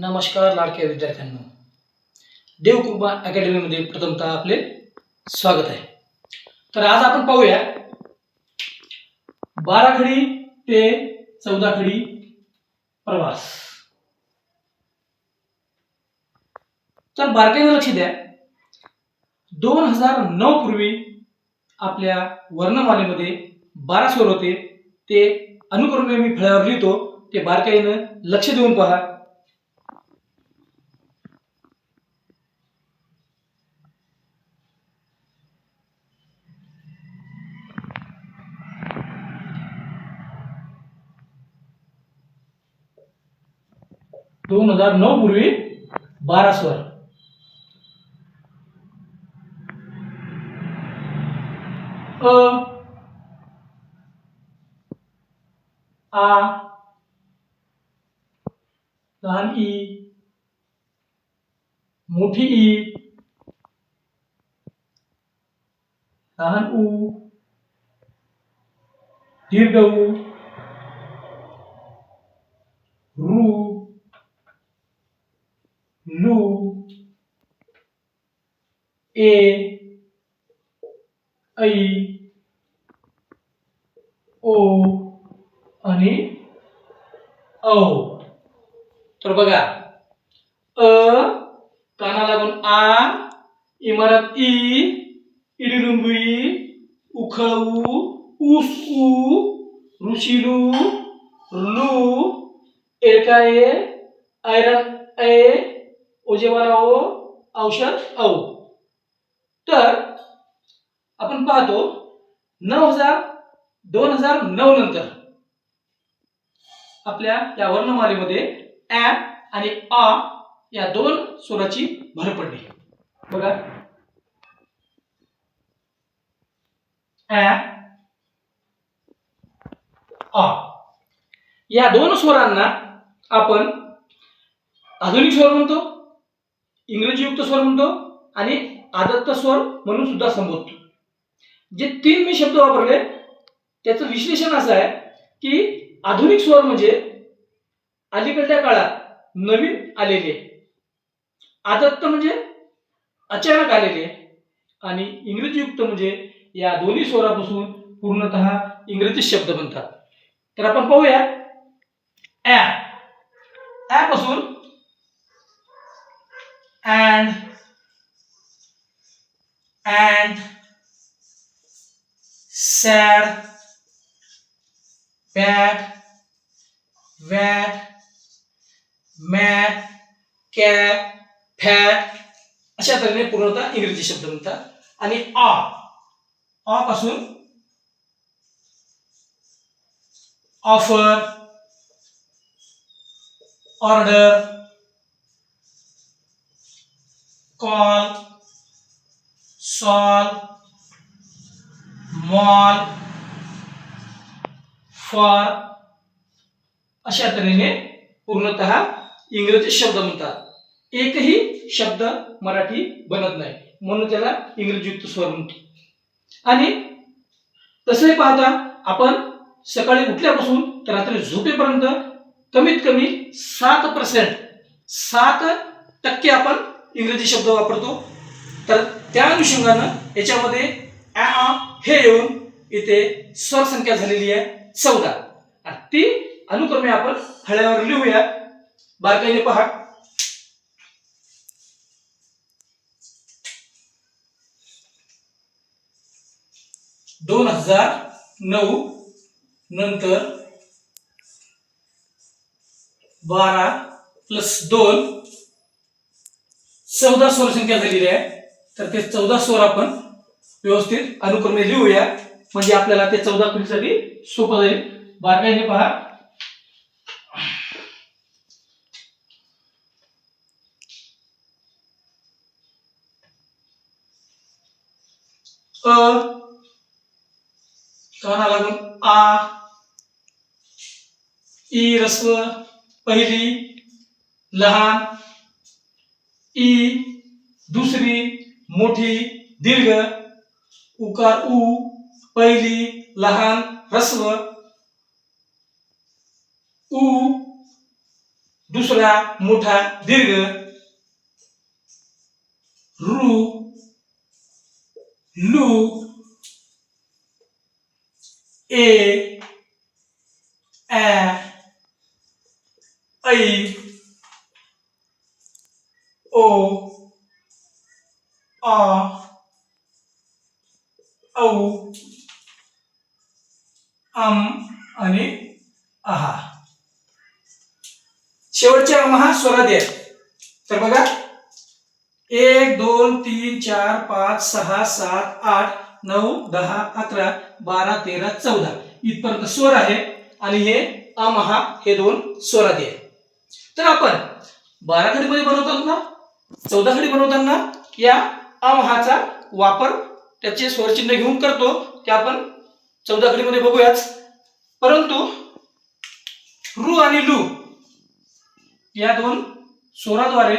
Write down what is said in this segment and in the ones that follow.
नमस्कार लाडक्या विद्यार्थ्यांना. देवकृपा अकॅडमीमध्ये प्रथमतः आपले स्वागत आहे. तर आज आपण पाहूया बारा खडी ते चौदा खडी प्रवास. तर बारकाईने लक्ष द्या. दोन हजार नऊ पूर्वी आपल्या वर्णमालेमध्ये बारा स्वर होते. ते अनुक्रमे मी फळ्यावर लिहितो. ते बारकाईनं लक्ष देऊन पहा. दोन हजार नऊ पूर्वी बारा स्वर. अ आ लहान ई मोठी ई लहान उ दीर्घ ऊ रू लू ए ऐ ओ आणि औ तर बघा अ काना लागून आ इमारत ई इडिरुंबुई ई उखळू ऊस ऊ ऋषिलू लू एका ए आयरन ए ओजेवाला ओ औषध औ. तर आपण पाहतो नऊ हजार दोन हजार नऊ नंतर आपल्या या वर्णमालेमध्ये ॲ आणि अ या दोन स्वराची भर पडली. बघा. आ. अ या दोन स्वरांना आपण आधुनिक स्वर म्हणतो. इंग्रजीयुक्त स्वर म्हणतो आणि आदत्त स्वर म्हणून सुद्धा संबोधतो. जे तीन मी शब्द वापरले त्याचं विश्लेषण असं आहे की आधुनिक स्वर म्हणजे अलीकडच्या काळात नवीन आलेले आदत्त म्हणजे अचानक आलेले आणि इंग्रजीयुक्त म्हणजे या दोन्ही स्वरापासून पूर्णतः इंग्रजी शब्द बनतात. तर आपण पाहूया ॲ ॲपासून and and and sad wet mad mad cat fat अशा तऱ्हेने पूर्णतः इंग्रजी शब्द म्हणतात. आणि आ आ पासून offer order call solve mall for अशा तऱ्हेने पूर्णतः इंग्रजी शब्द म्हणतात. एकही शब्द मराठी बनत नाही. म्हणून त्याला इंग्रजीयुक्त स्वर म्हणतो. आणि तसे पाहता आपण सकाळी उठल्यापासून तर रात्री झोपेपर्यंत कमीत कमी सात पर्सेंट सात टक्के आपण इंग्रजी शब्द वापरतो. तर त्या अनुषंगानं याच्यामध्ये ॲ आ हे येऊन इथे स्वर संख्या झालेली आहे चौदा. ती अनुक्रमे आपण फळ्यावर लिहूया. बारकाईने पहा. दोन हजार नऊ नंतर बारा प्लस दोन चौदा स्वर संख्या झालेली आहे. तर ते चौदा स्वर आपण व्यवस्थित अनुक्रमे लिहूया. म्हणजे आपल्याला ते चौदा पिढीसाठी सोपं जाईल. बारकाईने पहा. अ. काना लागून आ. ई रस्व पहिली लहान ई दुसरी मोठी दीर्घ उकार उ पहिली लहान ह्रस्व उ दुसरा मोठा दीर्घ रु लू ए ऐ ऐ ओ आ औ आम आणि आहा शेवटचे अम हा स्वरादी आहे तर बघा एक दोन तीन चार पाच सहा सात आठ नऊ दहा अकरा बारा तेरा चौदा. इथपर्यंत स्वर आहे आणि हे अमहा हे दोन स्वरादी आहे तर आपण बारा खडीमध्ये बनवताना चौदा खडी बनवताना या अमहाचा वापर त्याचे स्वरचिन्ह घेऊन करतो. ते आपण चौदा घडीमध्ये बघूयाच. परंतु रु आणि लू या दोन स्वराद्वारे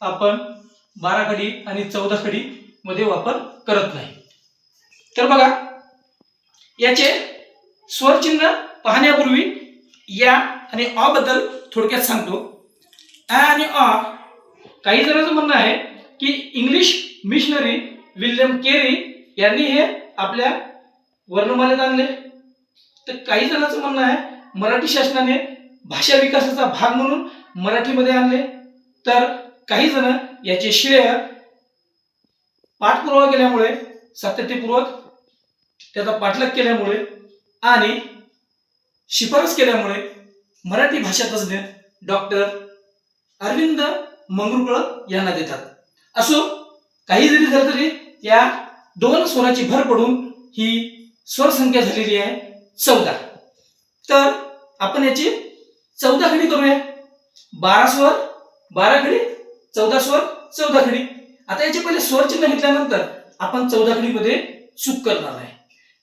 आपण बारा खडी आणि चौदा खडी मध्ये वापर करत नाही. तर बघा याचे स्वरचिन्ह पाहण्यापूर्वी या आणि अ बद्दल थोडक्यात सांगतो. आणि आ काही जणांचं म्हणणं आहे की इंग्लिश मिशनरी विल्यम केरी यांनी हे आपल्या वर्णमालेत आणले. तर काही जणांचं म्हणणं आहे मराठी शासनाने भाषा विकासाचा भाग म्हणून मराठीमध्ये आणले. तर काही जण याचे श्रेय पाठपुरावा केल्यामुळे सातत्यपूर्वक त्याचा पाठलाग केल्यामुळे आणि शिफारस केल्यामुळे मराठी भाषा तज्ज्ञ डॉक्टर अरविंद मंगरुळ यांना देतात. असो काही जरी झालं तरी या दोन स्वराची भर पडून ही स्वरसंख्या झालेली आहे चौदा. तर आपण याची चौदा खडी करूया. बारा स्वर बारा खडी चौदा स्वर चौदा खडी आता याचे पहिले स्वर चिन्ह घेतल्यानंतर आपण चौदा खडीमध्ये चूक करणार आहे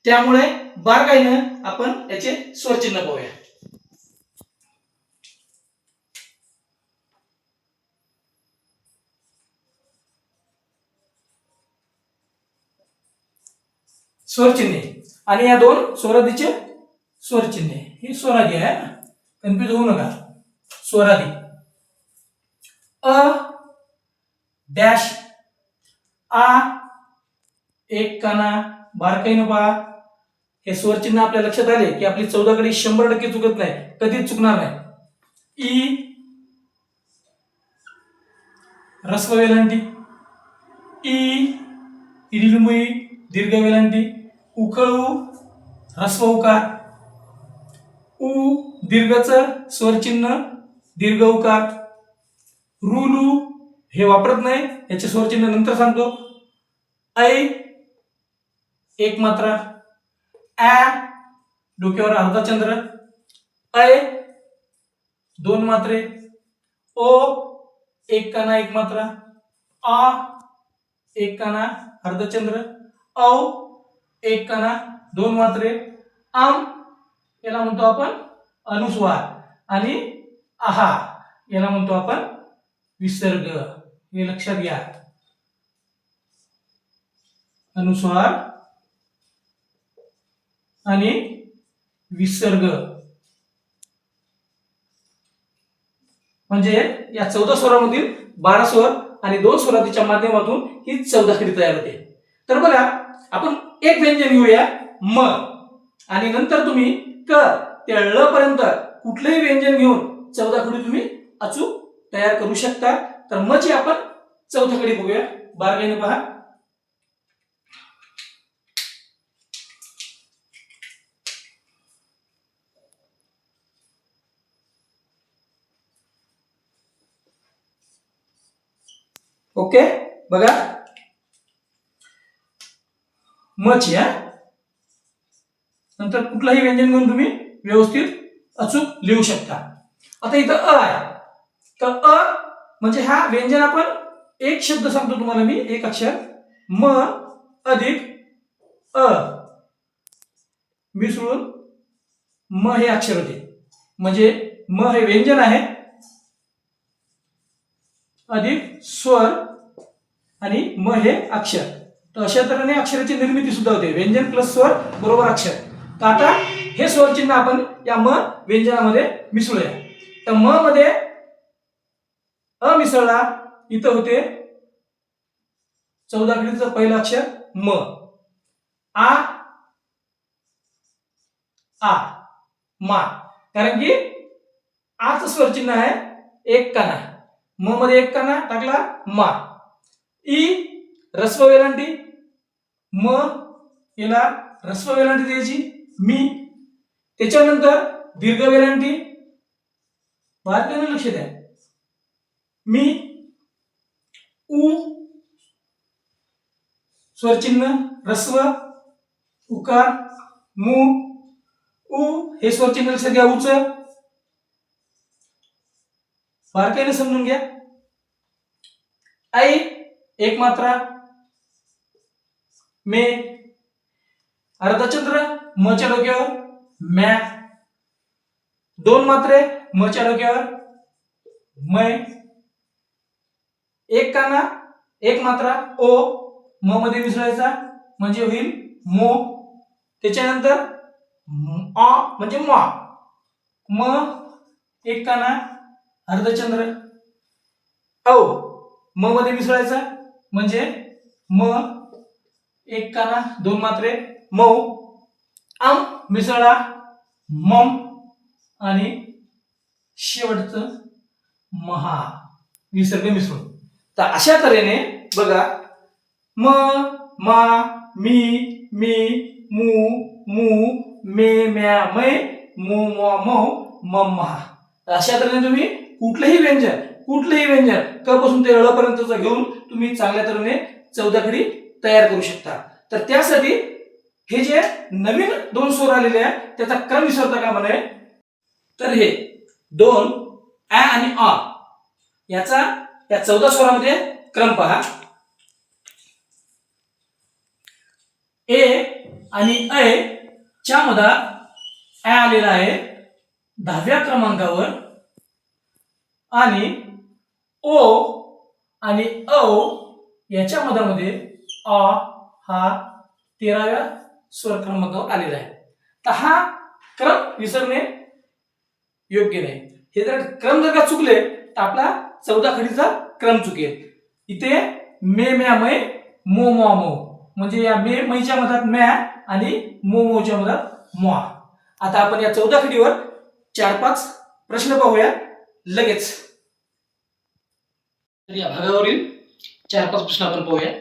त्यामुळे बारकाईनं आपण याचे स्वर चिन्ह पाहूया. स्वरचिन्हे. आणि या दोन स्वरादीचे स्वरचिन्हे. ही स्वरादी आहे कन्फ्युज होऊ नका. स्वरादी. अ डॅश. आ एक काना. बारकाईनं पहा. हे स्वरचिन्ह आपल्या लक्षात आले की आपली चौदाकडे शंभर टक्के चुकत नाही. कधीच चुकणार नाही. ई रस्व वेलांटी ई इरिलमुई दीर्घ वेलांटी उकळू ह्रस्व उकार. उ दीर्घच स्वरचिन्ह दीर्घ उकार. रुलू हे वापरत नाही याचे स्वरचिन्ह नंतर सांगतो. ऐ एक मात्रा. ॲ डोक्यावर अर्धा चंद्र. ऐ दोन मात्रे. ओ एक काना एक मात्रा. आ एक काना अर्धचंद्र औ एक कणा दोन मात्रे आम याला म्हणतो आपण अनुस्वार आणि आहा याला म्हणतो आपण विसर्ग. हे लक्षात घ्या. अनुस्वार आणि विसर्ग. म्हणजे या चौदा स्वरामधील बारा स्वर आणि दोन स्वरातीच्या माध्यमातून ही चौदा खडी तयार होते. तर बघा आपण एक व्यंजन घेऊया. म आणि नंतर तुम्ही क ते ळ पर्यंत कुठलंही व्यंजन घेऊन चौदा खडी तुम्ही अचूक तयार करू शकता. तर म ची आपण चौथ्या खडी बघूया. बारकाईने पहा. ओके? बघा. मच या. नंतर कुठलाही व्यंजन घेऊन तुम्ही व्यवस्थित अचूक लिहू शकता. आता इथं अ आहे. तर अ म्हणजे हा व्यंजन आपण एक शब्द सांगतो तुम्हाला मी एक अक्षर. म अधिक अ. मिसळून म हे अक्षर होते. म्हणजे म हे व्यंजन आहे. अधिक स्वर आणि म हे अक्षर. अशा तऱ्हेने अक्षराची निर्मिती सुद्धा होते व्यंजन प्लस स्वर बरोबर अक्षर. तर आता हे स्वर चिन्ह आपण या म व्यंजनामध्ये मिसळूया. तर म मध्ये अ मिसळला. इथं होते चौदा खडीचं पहिलं अक्षर म. आ आ मा. कारण की आच स्वर चिन्ह आहे एक काना. म मध्ये एक काना टाकला मा. ई रस्व वेलांटी म याला ह्रस्व वेलांटी द्यायची मी. त्याच्यानंतर दीर्घ वेलांटी बारकाईने लक्ष द्या. मी उ स्वरचिन्ह ह्रस्व उकार मु उ हे स्वरचिन्ह लक्षात घ्या उच. बारकाईने समजून घ्या. आई एक मात्रा मे. अर्धचंद्र मच्या डोक्यावर मॅ दोन मात्रे मच्या डोक्यावर मै एक काना एक मात्रा ओ. म मध्ये मिसळायचा म्हणजे होईल मो. त्याच्यानंतर म- आ म्हणजे मा. म एक काना अर्धचंद्र औ. म मध्ये मिसळायचा म्हणजे म. एक काना दोन मात्रे. मऊ आम मिसळा मम आणि शेवटचं महा. विसर्ग मिसळून. तर अशा तऱ्हेने बघा म मा मी मी मू मू मे म्या मै मो मो मो मम महा. तर अशा तऱ्हेने तुम्ही कुठलंही व्यंजन कुठलंही व्यंजन कपासून ते ळ घेऊन तुम्ही चांगल्या तऱ्हेने चौदाकडी तयार करू शकता. तर त्यासाठी हे जे नवीन दोन स्वर आलेले आहेत त्याचा क्रम विसरता का म्हणे तर हे दोन ä आणि अ याचा या चौदा स्वरामध्ये क्रम पहा. ए आणि ऐ च्या मधात ऍ आलेला आहे दहाव्या क्रमांकावर आणि ओ आणि औ याच्या मधामध्ये अ हा तेराव्या स्वर क्रमांकावर आलेला आहे. तर हा क्रम विसरणे योग्य नाही. हे जर क्रम जर का चुकले तर आपला चौदा खडीचा क्रम चुकेल. इथे मे म्या मै मो मो मो. म्हणजे या मे मैच्या मधात म्या आणि मो मोच्या मधात मोआ आता आपण या चौदा खडीवर चार पाच प्रश्न पाहूया. लगेच. तर या भागावरील चार पाच प्रश्न आपण पाहूया.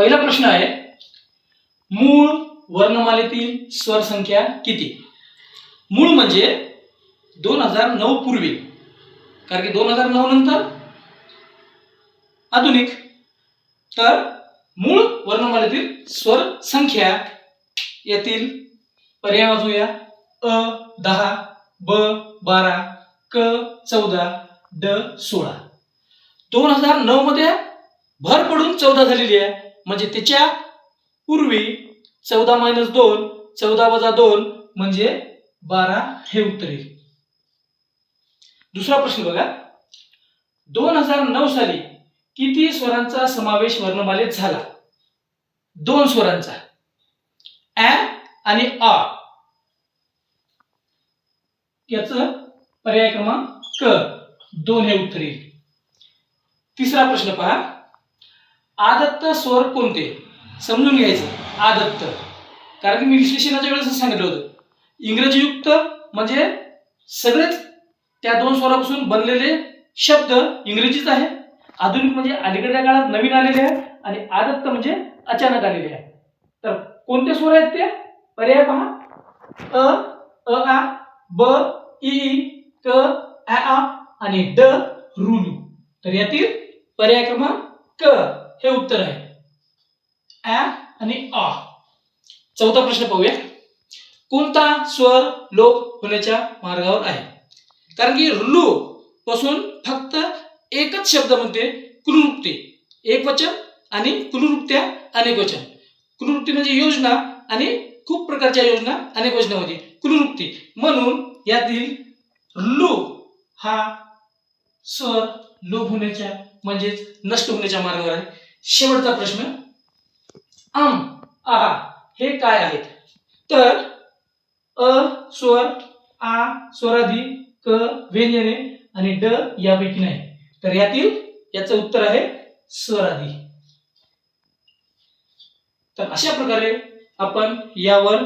पहिला प्रश्न आहे मूळ वर्णमालेतील स्वर संख्या किती? मूळ म्हणजे दोन हजार नऊ पूर्वी कारण की दोन हजार नऊ नंतर आधुनिक. तर मूळ वर्णमालेतील स्वर संख्या यातील पर्याय वाजूया अ दहा ब बारा क चौदा ड सोळा. दोन हजार नऊ मध्ये भर पडून चौदा झालेली आहे. म्हणजे त्याच्या पूर्वी चौदा मायनस दोन चौदा वजा दोन म्हणजे बारा हे उत्तर. येईल दुसरा प्रश्न बघा. दोन हजार नऊ साली किती स्वरांचा समावेश वर्णमालेत झाला? दोन स्वरांचा. ऍ आणि आ याच पर्याय क्रमांक क दोन हे उत्तर. येईल तिसरा प्रश्न पहा. आदत्त स्वर कोणते? समजून घ्यायचं. आदत्त. कारण की मी विश्लेषणाच्या वेळेस सांगितलं होतं. इंग्रजीयुक्त म्हणजे सगळेच त्या दोन स्वरापासून बनलेले शब्द इंग्रजीच आहे. आधुनिक म्हणजे अलीकडच्या काळात नवीन आलेले आहे आणि आदत्त म्हणजे अचानक आलेले आहे. तर कोणते स्वर आहेत ते? पर्याय पहा. अ अ आ ब इ ई, क आ आ आणि ड रुलू तर यातील पर्याय क्रमांक क हे उत्तर आहे. ॲ आणि आ चौथा प्रश्न पाहूया. कोणता स्वर लोप होण्याच्या मार्गावर आहे? कारण की लु पासून फक्त एकच शब्द म्हणते क्लुरुक्ती एक वचन आणि क्लुरुक्त्या अनेक वचन. क्लुरुक्ती म्हणजे योजना आणि खूप प्रकारच्या योजना अनेक वचनामध्ये. क्लुरुक्ती म्हणून यातील लू हा स्वर लोप होण्याच्या म्हणजेच नष्ट होण्याच्या मार्गावर आहे. शेवटचा प्रश्न. अम आहा हे काय आहेत? तर अ स्वर आ स्वराधी क व्यंजने आणि ड यापैकी नाही. तर यातील याचं उत्तर आहे स्वराधी तर अशा प्रकारे आपण यावर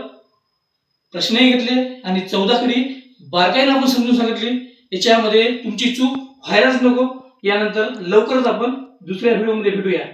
प्रश्नही घेतले आणि चौदा खडी बारकाईने आपण समजून सांगितली. याच्यामध्ये तुमची चूक व्हायलाच नको. यानंतर लवकरच आपण दुसऱ्या व्हिडिओमध्ये भेटूया.